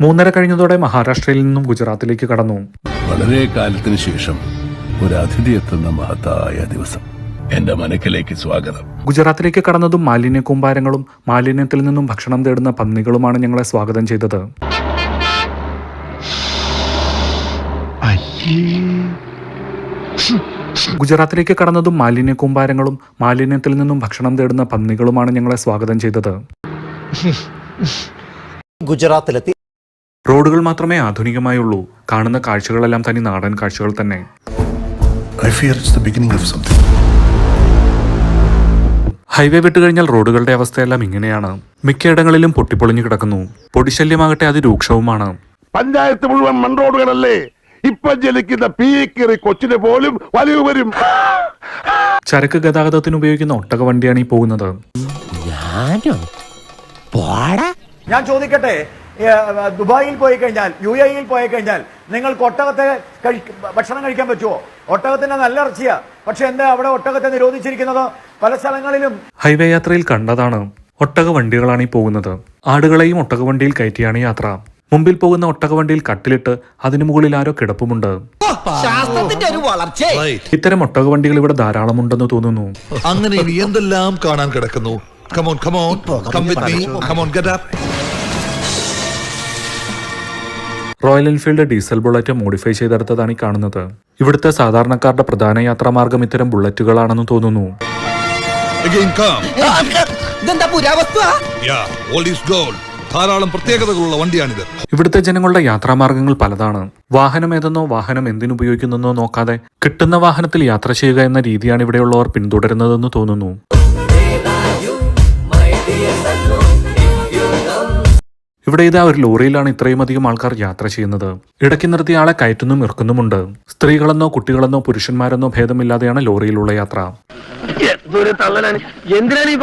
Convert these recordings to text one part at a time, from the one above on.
മൂന്നര കഴിഞ്ഞതോടെ മഹാരാഷ്ട്രയിൽ നിന്നും ഗുജറാത്തിലേക്ക് കടന്നു. വളരെ കാലത്തിന് ശേഷം ഒരു അതിഥി എത്തുന്ന മഹത്തായ ദിവസം. എന്റെ മനക്കിലേക്ക് സ്വാഗതം. ഗുജറാത്തിലേക്ക് കടന്നതും മാലിന്യ കൂമ്പാരങ്ങളും മാലിന്യത്തിൽ നിന്നും ഭക്ഷണം തേടുന്ന പന്നികളുമാണ് ഞങ്ങളെ സ്വാഗതം ചെയ്തത്. ഗുജറാത്തിലേക്ക് കടന്നതും മാലിന്യ കൂമ്പാരങ്ങളും മാലിന്യത്തിൽ നിന്നും ഭക്ഷണം തേടുന്ന പന്നികളുമാണ് ഞങ്ങളെ സ്വാഗതം ചെയ്തത്. ഗുജറാത്തിലെത്തി. റോഡുകൾ മാത്രമേ ആധുനികമായുള്ളൂ. കാണുന്ന കാഴ്ചകളെല്ലാം തനി നാടൻ കാഴ്ചകൾ തന്നെ. ഹൈവേ വിട്ട് കഴിഞ്ഞാൽ the beginning of something. Highway വിട്ടുകഴിഞ്ഞാൽ റോഡുകളുടെ അവസ്ഥയെല്ലാം ഇങ്ങനെയാണ്. മിക്കയിടങ്ങളിലും പൊട്ടിപ്പൊളിഞ്ഞു കിടക്കുന്നു. പൊടിശല്യമാകട്ടെ അതിരൂക്ഷവുമാണ്. പഞ്ചായത്ത് മുഴുവൻ മൺറോഡുകളല്ലേ ഇപ്പൊ ജലിക്കുന്ന പീക്കേറി കൊച്ചിന് പോലും വലിവ് വരും. ചരക്ക് ഗതാഗതത്തിന് ഉപയോഗിക്കുന്ന ഒട്ടക വണ്ടിയാണ് ഈ പോകുന്നത്. ഞാൻ ചോദിക്കട്ടെ ദുബായിൽ പോയി കഴിഞ്ഞാൽ യു എ ഇയിൽ പോയി കഴിഞ്ഞാൽ നിങ്ങൾക്ക് ഒട്ടകത്തെ കഴി- ഭക്ഷണം കഴിക്കാൻ പറ്റുമോ ഒട്ടകത്തിന്റെ നല്ല ഇറച്ചിയാ. പക്ഷെ എന്താ അവിടെ ഒട്ടകത്തെ നിരോധിച്ചിരിക്കുന്നത്? പല സ്ഥലങ്ങളിലും ഹൈവേ യാത്രയിൽ കണ്ടതാണ് ഒട്ടക വണ്ടികളാണ് ഈ പോകുന്നത്. ആടുകളെയും ഒട്ടക വണ്ടിയിൽ കയറ്റിയാണ് യാത്ര. മുമ്പിൽ പോകുന്ന ഒട്ടക വണ്ടിയിൽ കട്ടിലിട്ട് അതിനു മുകളിൽ ആരോ കിടപ്പുമുണ്ട്. ഇത്തരം ഒട്ടക വണ്ടികൾ ഇവിടെ ധാരാളമുണ്ടെന്ന് തോന്നുന്നു. അങ്ങനെ എന്തെല്ലാം കാണാൻ കിടക്കുന്നു? Come on come on come with me come on get up Royal Enfield diesel bullet modify ചെയ്തെടുത്തതാണ് ഈ കാണുന്നത്. ഇവിടുത്തെ സാധാരണക്കാരുടെ പ്രധാന യാത്രാമാർഗം ഇത്തരം ബുള്ളറ്റുകളാണെന്ന് തോന്നുന്നു. ധാരാളം പ്രത്യേകതകളുള്ള വണ്ടിയാണിത്. ഇവിടുത്തെ ജനങ്ങളുടെ യാത്രാമാർഗങ്ങൾ പലതാണ്. വാഹനം ഏതെന്നോ വാഹനം എന്തിനുപയോഗിക്കുന്നെന്നോ നോക്കാതെ കിട്ടുന്ന വാഹനത്തിൽ യാത്ര ചെയ്യുക എന്ന രീതിയാണ് ഇവിടെയുള്ളവർ പിന്തുടരുന്നതെന്ന് തോന്നുന്നു. ഇവിടെ ഇതാ ഒരു ലോറിയിലാണ് ഇത്രയും അധികം ആൾക്കാർ യാത്ര ചെയ്യുന്നത്. ഇടയ്ക്ക് നിർത്തി ആളെ കയറ്റുന്നും ഇറക്കുന്നുമുണ്ട്. സ്ത്രീകളെന്നോ കുട്ടികളെന്നോ പുരുഷന്മാരെന്നോ ഭേദമില്ലാതെയാണ് ലോറിയിലുള്ള യാത്ര. എന്തിനാണ് ഈ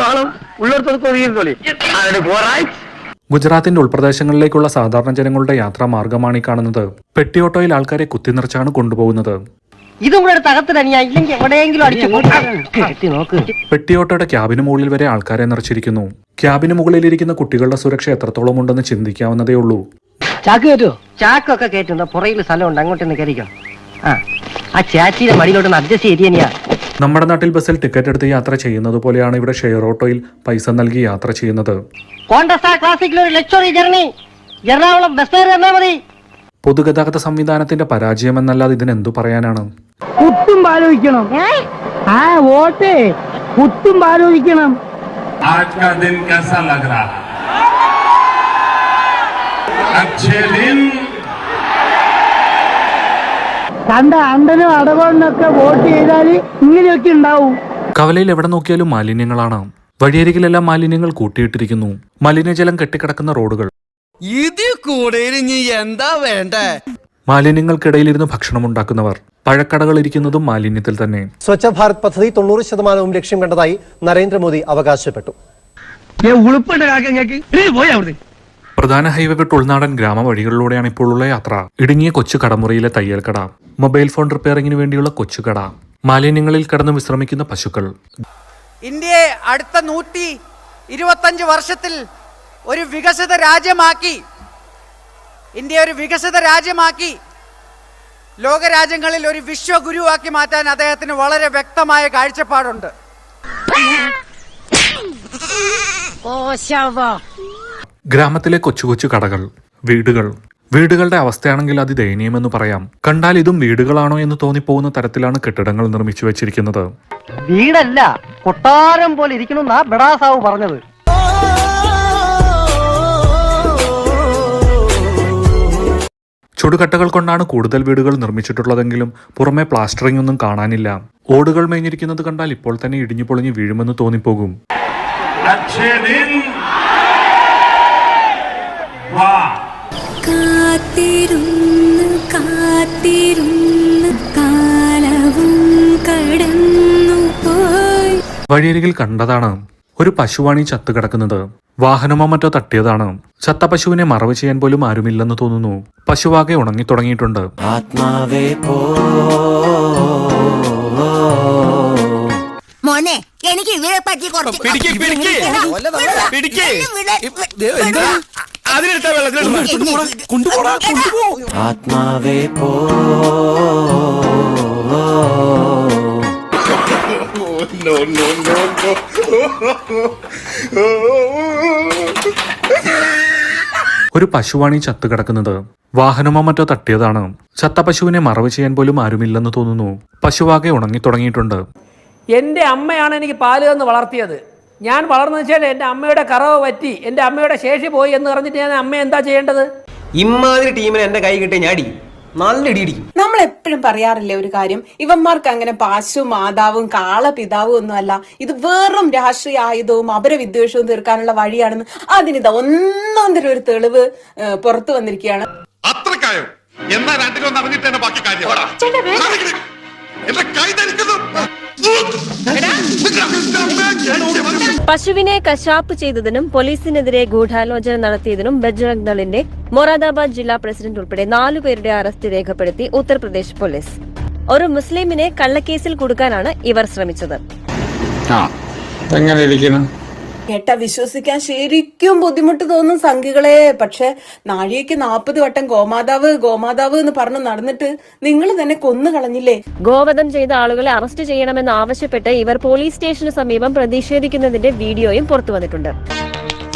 ഗുജറാത്തിന്റെ ഉൾപ്രദേശങ്ങളിലേക്കുള്ള സാധാരണ ജനങ്ങളുടെ യാത്രാ മാർഗമാണ് ഈ കാണുന്നത്. പെട്ടിയോട്ടോയിൽ ആൾക്കാരെ കുത്തിനിറച്ചാണ് കൊണ്ടുപോകുന്നത്. ഇതും കൂടെ അകത്ത് തനിയാ ഇല്ലെങ്കിൽ എവിടെയെങ്കിലും അടിച്ചു കെട്ടി നോക്ക്. പെട്ടിയോട്ടോയുടെ ക്യാബിന് മുകളിൽ വരെ ആൾക്കാരെ നിറച്ചിരിക്കുന്നു. ക്യാബിന് മുകളിലിരിക്കുന്ന കുട്ടികളുടെ സുരക്ഷ എത്രത്തോളം ഉണ്ടെന്ന് ചിന്തിക്കാവുന്നതേ ഉള്ളൂ. ചാക്ക് കയറ്റോ ചാക്കൊക്കെ കയറ്റുന്ന പുറയിൽ സ്ഥലമുണ്ട്. അങ്ങോട്ടൊന്ന് കയറിക്കോ. ആ ആ ചാച്ചിയുടെ മടിയിലോട്ട് അഡ്ജസ്റ്റ് ചെയ്തിയാ നമ്മുടെ നാട്ടിൽ ബസ്സിൽ ടിക്കറ്റ് എടുത്ത് യാത്ര ചെയ്യുന്നത് പോലെയാണ് ഇവിടെ ഷെയർ ഓട്ടോയിൽ പൈസ നൽകി യാത്ര ചെയ്യുന്നത്. കോണ്ടസ്റ്റാ ക്ലാസിക്കിൽ ഒരു ലക്ഷറി ജർണി എറണാകുളം ബസ് പൊതുഗതാഗത സംവിധാനത്തിന്റെ പരാജയമെന്നല്ലാതെ ഇതിനെന്തു പറയാനാണ്? കുത്തും ആലോചിക്കണം ആ വോട്ട് കുത്തും ആലോചിക്കണം आज का दिन कैसा लग रहा है अच्छे दिन കണ്ട അണ്ടനും അടവണ്ണൊക്കെ വോട്ട് ചെയ്താൽ ഇങ്ങനെയൊക്കെ ഉണ്ടാവും കവലയിൽ എവിടെ നോക്കിയാലും മാലിന്യങ്ങളാണ് വഴിയരികിലെല്ലാം മാലിന്യങ്ങൾ കൂട്ടിയിട്ടിരിക്കുന്നു മലിനജലം കെട്ടിക്കിടക്കുന്ന റോഡുകൾ ഇത് കൂടെ ഇനി എന്താ വേണ്ടേ മാലിന്യങ്ങൾക്കിടയിലിരുന്ന് ഭക്ഷണമുണ്ടാക്കുന്നവർ പഴക്കടകൾ ഇരിക്കുന്നതും മാലിന്യത്തിൽ തന്നെ. സ്വച്ഛ ഭാരത് പദ്ധതി തൊണ്ണൂറ് ശതമാനവും ലക്ഷ്യം കണ്ടതായി നരേന്ദ്രമോദി അവകാശപ്പെട്ടു. പ്രധാന ഹൈവേ വിട്ട് ഉൾനാടൻ ഗ്രാമവഴികളിലൂടെയാണ് വഴികളിലൂടെയാണ് ഇപ്പോഴുള്ള യാത്ര. ഇടുങ്ങിയ കൊച്ചു കടമുറിയിലെ തയ്യൽ കട മൊബൈൽ ഫോൺ റിപ്പയറിംഗിന് വേണ്ടിയുള്ള കൊച്ചു കട മാലിന്യങ്ങളിൽ കടന്ന് വിശ്രമിക്കുന്ന പശുക്കൾ. ഇന്ത്യയെ അടുത്ത നൂറ്റി ഇരുപത്തഞ്ച് വർഷത്തിൽ ഒരു വികസിത രാജ്യമാക്കി. ഇന്ത്യ ഒരു വികസിത രാജ്യമാക്കി. ലോകരാജ്യങ്ങളിൽ ഒരു വിശ്വഗുരുവാക്കി മാറ്റാൻ അദ്ദേഹത്തിന് വളരെ വ്യക്തമായ കാഴ്ചപ്പാടുണ്ട്. ഗ്രാമത്തിലെ കൊച്ചു കൊച്ചു കടകൾ വീടുകൾ. വീടുകളുടെ അവസ്ഥയാണെങ്കിൽ അത് ദയനീയമെന്ന് പറയാം. കണ്ടാൽ ഇതും വീടുകളാണോ എന്ന് തോന്നിപ്പോകുന്ന തരത്തിലാണ് കെട്ടിടങ്ങൾ നിർമ്മിച്ചു വെച്ചിരിക്കുന്നത്. വീടല്ല കൊട്ടാരം പോലെ ഇരിക്കണമെന്നാ ബഡാസാവ് പറഞ്ഞത്. ചുടുകട്ടകൾ കൊണ്ടാണ് കൂടുതൽ വീടുകൾ നിർമ്മിച്ചിട്ടുള്ളതെങ്കിലും പുറമെ പ്ലാസ്റ്ററിംഗ് ഒന്നും കാണാനില്ല. ഓടുകൾ മേഞ്ഞിരിക്കുന്നത് കണ്ടാൽ ഇപ്പോൾ തന്നെ ഇടിഞ്ഞു പൊളിഞ്ഞ് വീഴുമെന്ന് തോന്നിപ്പോകും. കാലവും കടന്നു പോയി വഴിയരികിൽ കണ്ടതാണ് ഒരു പശുവാണ് ഈ ചത്തു കിടക്കുന്നത്. വാഹനമോ മറ്റോ തട്ടിയതാണ്. ചത്ത പശുവിനെ മറവ് ചെയ്യാൻ പോലും ആരുമില്ലെന്ന് തോന്നുന്നു. പശുവാകെ ഉണങ്ങി തുടങ്ങിയിട്ടുണ്ട് മോനെ എനിക്ക് ഇവരെ പറ്റി കുറച്ച് ആത്മാവേ പിടിക്ക്. വിട, no, no, no. ഒരു പശുവാണ് ചത്തുകിടക്കുന്നത് വാഹനമോ മറ്റോ തട്ടിയതാണ്. ചത്ത പശുവിനെ മറവ് ചെയ്യാൻ പോലും ആരുമില്ലെന്ന് തോന്നുന്നു. പശുവാകെ ഉണങ്ങി തുടങ്ങിയിട്ടുണ്ട്. എന്റെ അമ്മയാണ് എനിക്ക് പാൽ തന്ന് വളർത്തിയത്. ഞാൻ വളർന്നു വെച്ചാൽ എന്റെ അമ്മയുടെ കറവ് പറ്റി എന്റെ അമ്മയുടെ ശേഷി പോയി എന്ന് പറഞ്ഞിട്ട് ഞാൻ അമ്മ എന്താ ചെയ്യേണ്ടത്? ഇമ്മാതിരി ടീമിന് എന്റെ കൈ കിട്ടി ഞാടി. നല്ല ഇടിയിടിക്കും നമ്മൾ എപ്പോഴും പറയാറില്ലേ ഒരു കാര്യം? ഇവന്മാർക്ക് അങ്ങനെ പാശു മാതാവും കാള പിതാവും ഒന്നും അല്ല. ഇത് വെറും രാഷ്ട്രീയ ആയുധവും അപരവിദ്വേഷവും തീർക്കാനുള്ള വഴിയാണെന്ന് അതിനിതാ ഒന്നാം തരം ഒരു തെളിവ് പുറത്തു വന്നിരിക്കുകയാണ്. അത്രക്കായോ എന്നാ രണ്ടിലൊന്ന് അറിഞ്ഞിട്ട് തന്നെ ബാക്കി കാര്യം. എന്റെ കൈ ധരിക്കുന്നു പശുവിനെ കശാപ്പ് ചെയ്തതിനും പോലീസിനെതിരെ ഗൂഢാലോചന നടത്തിയതിനും ബജ്രംഗ് ദളിന്റെ മൊറാദാബാദ് ജില്ലാ പ്രസിഡന്റ് ഉൾപ്പെടെ നാലുപേരുടെ അറസ്റ്റ് രേഖപ്പെടുത്തി ഉത്തർപ്രദേശ് പോലീസ്. ഒരു മുസ്ലിമിനെ കള്ളക്കേസിൽ കൊടുക്കാനാണ് ഇവർ ശ്രമിച്ചത്. എങ്ങനെ ഇരിക്കുന്നു? കേട്ടാ വിശ്വസിക്കാൻ ശരിക്കും ബുദ്ധിമുട്ട് തോന്നും സംഘികളെ. പക്ഷെ നാഴികയ്ക്ക് നാൽപ്പത് വട്ടം ഗോമാതാവ് ഗോമാതാവ് എന്ന് പറഞ്ഞു നടന്നിട്ട് നിങ്ങൾ തന്നെ കൊന്നു കളഞ്ഞില്ലേ? ഗോവധം ചെയ്ത ആളുകളെ അറസ്റ്റ് ചെയ്യണമെന്ന് ആവശ്യപ്പെട്ട് ഇവർ പോലീസ് സ്റ്റേഷന് സമീപം പ്രതിഷേധിക്കുന്നതിന്റെ വീഡിയോയും പുറത്തു വന്നിട്ടുണ്ട്.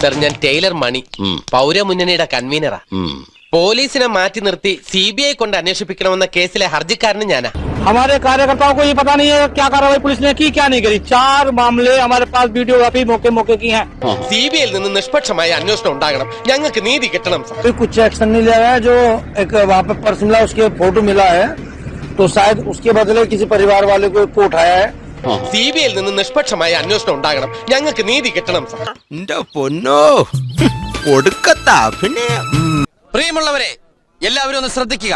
സർ ഞാൻ ടൈലർ മണി. പൗരമുന്നണിയുടെ കൺവീനറാ. പോലീസിനെ മാറ്റി നിർത്തി സി ബി ഐ കൊണ്ട് അന്വേഷിപ്പിക്കണമെന്ന കേസിലെ ഹർജിക്കാരന് ഞാനാ. हमारे कार्यकर्ताओं को ये पता नहीं है क्या कार्रवाई पुलिस ने की क्या नहीं करी चार मामले हमारे पास वीडियोग्राफी मौके मौके की हैं സി ബി ഐയിൽ നിന്ന് നിഷ്പക്ഷമായ അന്വേഷണം ഉണ്ടാകണം ഞങ്ങൾക്ക് നീതി കിട്ടണം സർ कुछ एक्शन नहीं लिया है जो एक वहाँ पे पर्स मिला उसके फोटो मिला है तो शायद उसके बदले किसी परिवार वाले को को उठाया है സി ബി ഐയിൽ നിന്ന് നിഷ്പക്ഷമായ അന്വേഷണം ഉണ്ടാകണം ഞങ്ങൾക്ക് നീതി കിട്ടണം സർ പൊന്നോ കൊടുക്കത്താ പിന്നെ പ്രിയമുള്ളവരെ എല്ലാവരും ഒന്ന് ശ്രദ്ധിക്കുക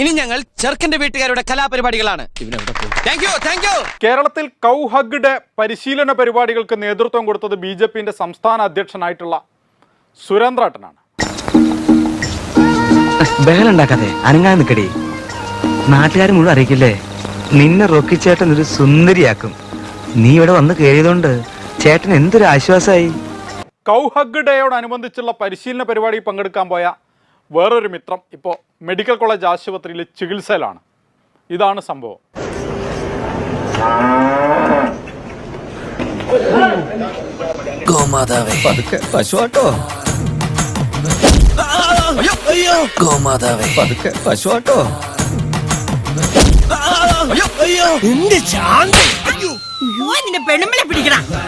ഇനി ഞങ്ങൾ ചെറുക്കന്റെ വീട്ടുകാരുടെ കലാപരിപാടികളാണ്. കേരളത്തിൽ കൗഹഗ്ഡ് പരിശീലന പരിപാടികൾക്ക് നേതൃത്വം കൊടുത്തത് ബി ജെ പിന്റെ സംസ്ഥാന അധ്യക്ഷനായിട്ടുള്ള സുരേന്ദ്രാട്ടനാണ്. ബഹലുണ്ടാക്കാതെ അനങ്ങാൻ നിൽക്കടി നാട്ടുകാർ മുഴുവൻ അറിയിക്കില്ലേ? നിന്നെ റോക്കി ചേട്ടൻ ഒരു സുന്ദരിയാക്കും. നീ ഇവിടെ വന്ന് കയറിയതുകൊണ്ട് ചേട്ടൻ എന്തൊരു ആശ്വാസമായി കൗഹഗ് ഡേയോടനുബന്ധിച്ചുള്ള പരിശീലന പരിപാടി പങ്കെടുക്കാൻ പോയ വേറൊരു മിത്രം ഇപ്പോൾ മെഡിക്കൽ കോളേജ് ആശുപത്രിയിൽ ചികിത്സയിലാണ്. ഇതാണ് സംഭവം. ഗോമാതാവേ. പതുക്കെ പശുവാട്ടോ. ഗോമാതാവേ. പതുക്കെ പശുവാട്ടോ. പെണ്ണുമ്പളെ പിടിക്കണം.